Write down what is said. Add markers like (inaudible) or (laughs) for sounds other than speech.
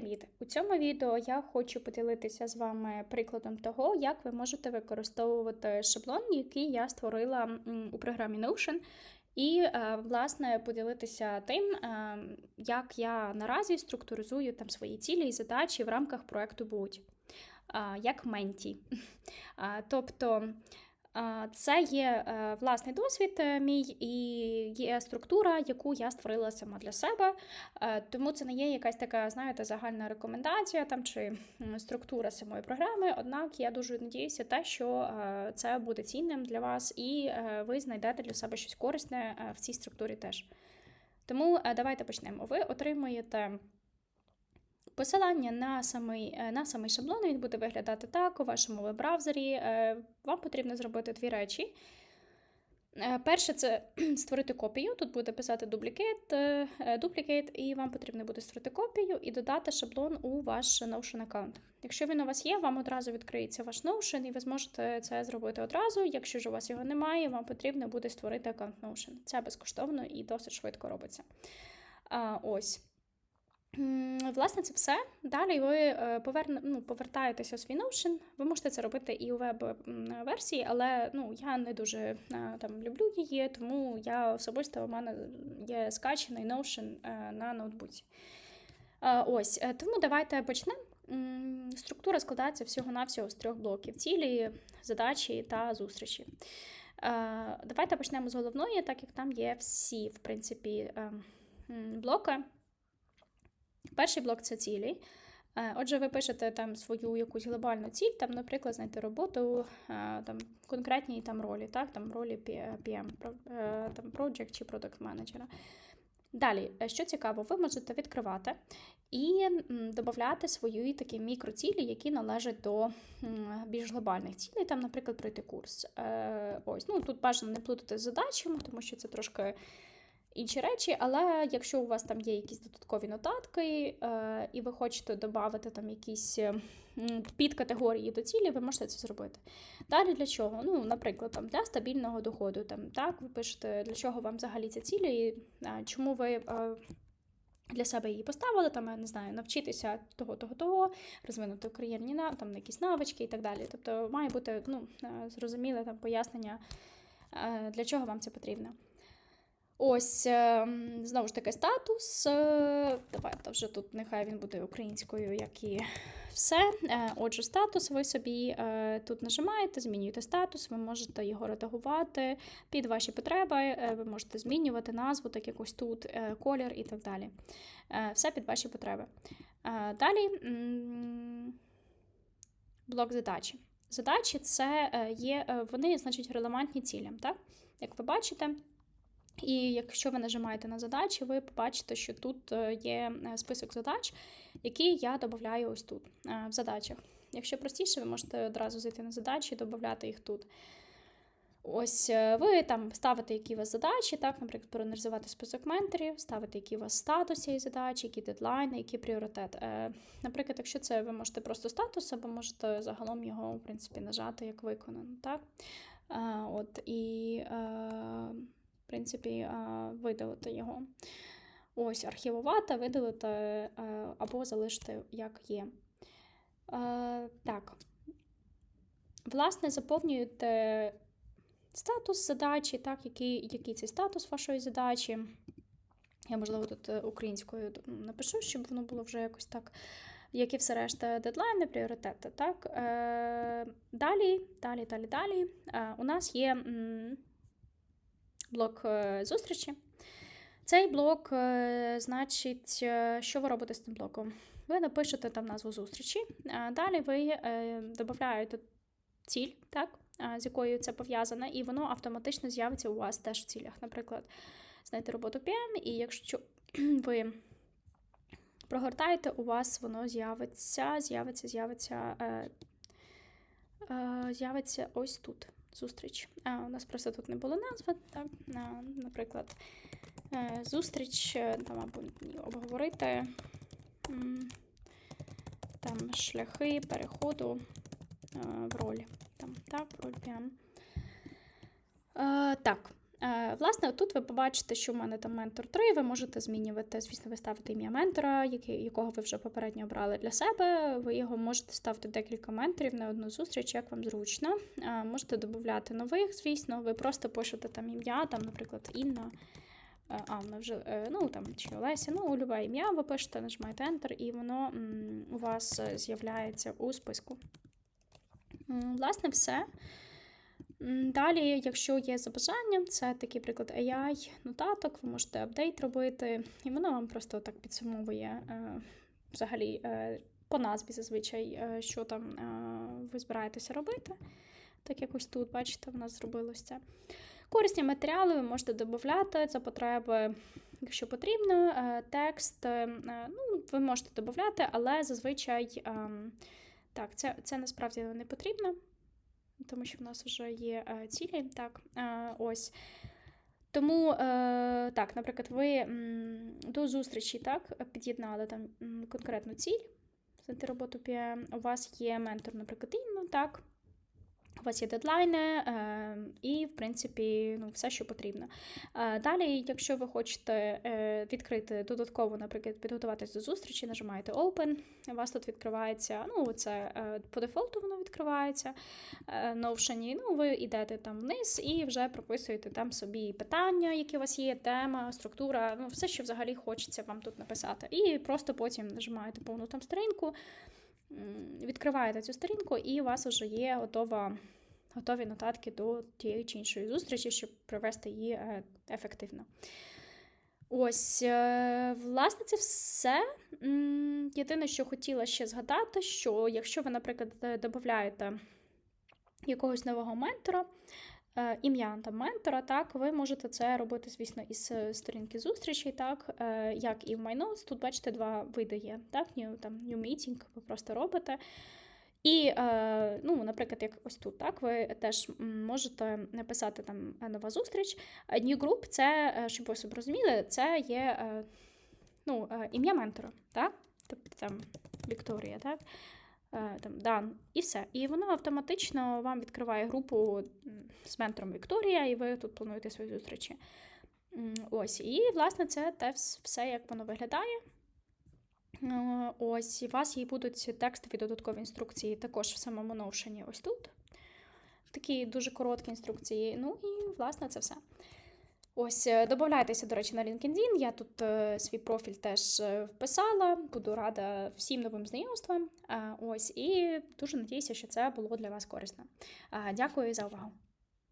Привіт! У цьому відео я хочу поділитися з вами прикладом того, як ви можете використовувати шаблон, який я створила у програмі Notion, і, е, власне, поділитися тим, е, як я наразі структуризую там свої цілі і задачі в рамках проекту Будь, як менті. (laughs) Тобто. Це є е, власний досвід е, мій і є структура, яку я створила сама для себе. Е, Тому це не є якась така, знаєте, загальна рекомендація там чи структура самої програми. Однак я дуже надіюся, те, що це буде цінним для вас, і ви знайдете для себе щось корисне в цій структурі теж. Тому давайте почнемо. Ви отримуєте. Посилання на самий, е, на самий шаблон він буде виглядати так у вашому веб-браузері. Е, Вам потрібно зробити дві речі. Е, Перше це (clears throat) створити копію. Тут буде писати е, е, і вам потрібно буде створити копію і додати шаблон у ваш Notion аккаунт. Якщо він у вас є, вам одразу відкриється ваш Notion, і ви зможете це зробити одразу. Якщо ж у вас його немає, вам потрібно буде створити аккаунт Notion. Це безкоштовно і досить швидко робиться. Ось. Власне, це все. Далі ви е, поверне, ну, повертаєтеся у свій Notion. Ви можете це робити і у веб-версії, але ну, я не дуже е, там, люблю її, тому я особисто у мене є скачаний Notion е, на ноутбуці. Ось, тому давайте почнемо. Структура складається всього-навсього з трьох блоків: цілі, задачі та зустрічі. Давайте почнемо з головної, так як там є всі, в принципі, блоки. Перший блок це цілі. Е, Отже, ви пишете там свою якусь глобальну ціль, там, наприклад, знайти роботу е, там, конкретній там ролі, так, там ролі PM, е, там, project чи product менеджера. Далі, що цікаво, ви можете відкривати і додати свої такі мікроцілі, які належать до більш глобальних цілей, там, наприклад, пройти курс. Ось, ну, тут бажано не плутати з задачами, тому що це трошки інші речі, але якщо у вас там є якісь додаткові нотатки, е, і ви хочете додати там якісь е, підкатегорії до цілі, ви можете це зробити. Далі для чого? Ну, наприклад, там для стабільного доходу. Там, так, ви пишете, для чого вам взагалі ці цілі, і е, чому ви. для себе її поставили, там, я не знаю, навчитися того, того, того, розвинути кар'єрні там, якісь навички і так далі. Тобто має бути ну, зрозуміле там, пояснення, для чого вам це потрібно. Ось, е, знову ж таки, статус. е, Давайте вже тут нехай він буде українською, як і все. Е, Отже, статус, ви собі е, тут нажимаєте, змінюєте статус, ви можете його редагувати під ваші потреби, ви можете змінювати назву, так якось тут, колір і так далі. Все під ваші потреби. Далі блок задачі. Задачі це є, вони, значить, релевантні цілям, так? Як ви бачите. І якщо ви нажимаєте на задачі, ви побачите, що тут е, є е, список задач, які я додаю ось тут, е, в задачах. Якщо простіше, ви можете одразу зайти на задачі і додати їх тут. Ось ви там ставите, які у вас задачі, так, наприклад, проаналізувати список менторів, ставите, які у вас статус цієї задачі, які дедлайни, який пріоритет. Е, Наприклад, якщо це ви можете просто статус, або можете загалом його, в принципі, нажати як виконано. Так? От, і, принципі, видалити його. Ось, архівувати, видалити або залишити як є. Так. Власне, заповнюєте статус задачі, так, який, який це статус вашої задачі. Я, можливо, тут е, українською напишу, щоб воно було вже якось так, як і все решта, дедлайни, пріоритети. Так? Е, Далі, далі, далі, далі. Е, У нас є блок е, зустрічі. Цей блок, е, значить, е, що ви робите з цим блоком? Ви напишете там назву зустрічі, далі ви додаєте ціль, так, з якою це пов'язане, і воно автоматично з'явиться у вас теж в цілях. Наприклад, знайти роботу PM, і якщо (clears throat) ви прогортаєте, у вас воно з'явиться, з'явиться, з'явиться, з'явиться ось тут. Зустріч. А, у нас просто тут не було назви, так, а, наприклад, е, зустріч, е, там або обговорити там шляхи переходу е, в роль. Там, так, в роль прям. Так, Власне, тут ви побачите, що в мене там ментор 3, ви можете змінювати, звісно, ви ставите ім'я ментора, якого ви вже попередньо обрали для себе. Ви його можете ставити декілька менторів на одну зустріч, як вам зручно. Е, Можете додати нових, звісно, ви просто пишете там ім'я, там, наприклад, Інна. Е, А, вона вже, е, ну там чи Олеся, ну, любе ім'я ви пишете, нажимаєте Enter, і воно у вас е, з'являється у списку. Власне, все. Далі, якщо є за бажанням, це такий приклад AI нотаток, ви можете апдейт робити, і воно вам просто так підсумовує е, взагалі е, по назві зазвичай, е, що там ви збираєтеся робити. Так якось тут, бачите, в нас зробилось це. Корисні матеріали ви можете додати за потреби, якщо потрібно. Текст, ну, ви можете додати, але зазвичай ем, так, це, це насправді не потрібно тому що в нас вже є е, цілі. Так, е, ось. Тому, е, так, наприклад, ви до зустрічі так, під'єднали там конкретну ціль знайти роботу PM, у вас є ментор, наприклад, Інна, так. У вас є дедлайни е, і, в принципі, ну, все, що потрібно. Е, далі, якщо ви хочете е, відкрити додатково, наприклад, підготуватись до зустрічі, нажимаєте Open, у вас тут відкривається, ну, це е, по дефолту воно відкривається Notion, ну, ви йдете там вниз і вже прописуєте там собі питання, які у вас є, тема, структура, ну, все, що взагалі хочеться вам тут написати. І просто потім нажимаєте повну там сторінку, відкриваєте цю сторінку, і у вас вже є готова, готові нотатки до тієї чи іншої зустрічі, щоб провести її е, ефективно. Ось, е, власне, це все. Єдине, що хотіла ще згадати, що якщо ви, наприклад, додаєте якогось нового ментора, е, ім'я там ментора, так, ви можете це робити, звісно, із е, сторінки зустрічей, так, е, як і в MyNotes. Тут, бачите, два види є, так, new, там, new meeting, ви просто робите. І, е, ну, наприклад, як ось тут, так, ви теж можете написати там е, нова зустріч. Е, New group – це, е, щоб ви собі розуміли, це є е, ну, е, ім'я ментора, так? Тобто там Вікторія, так? Е, Там Дан, і все. І воно автоматично вам відкриває групу з ментором Вікторія, і ви тут плануєте свої зустрічі. Ось, і, власне, це те все, як воно виглядає. Е, Ось, і у вас є будуть текстові додаткові інструкції також в самому Notion ось тут. Такі дуже короткі інструкції. Ну і, власне, це все. Ось, додайтеся, до речі, на LinkedIn. Я тут е, свій профіль теж е, вписала. Буду рада всім новим знайомствам. Е, ось, і дуже надіюся, що це було для вас корисно. Е, дякую за увагу.